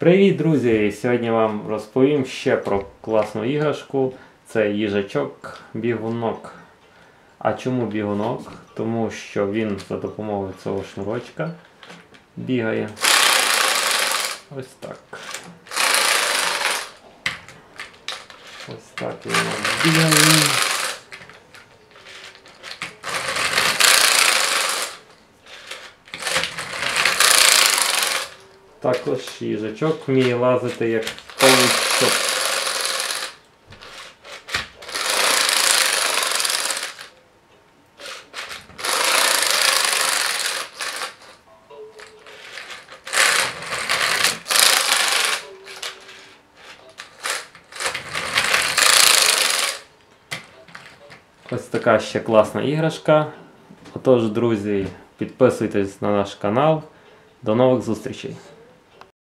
Привіт, друзі! Сьогодні вам розповім ще про класну іграшку. Це їжачок бігунок. А чому бігунок? Тому що він за допомогою цього шнурочка бігає. Ось так. Ось так він бігає. Також їжачок вміє лазити як павучок. Ось така ще класна іграшка. Отож, друзі, підписуйтесь на наш канал. До нових зустрічей!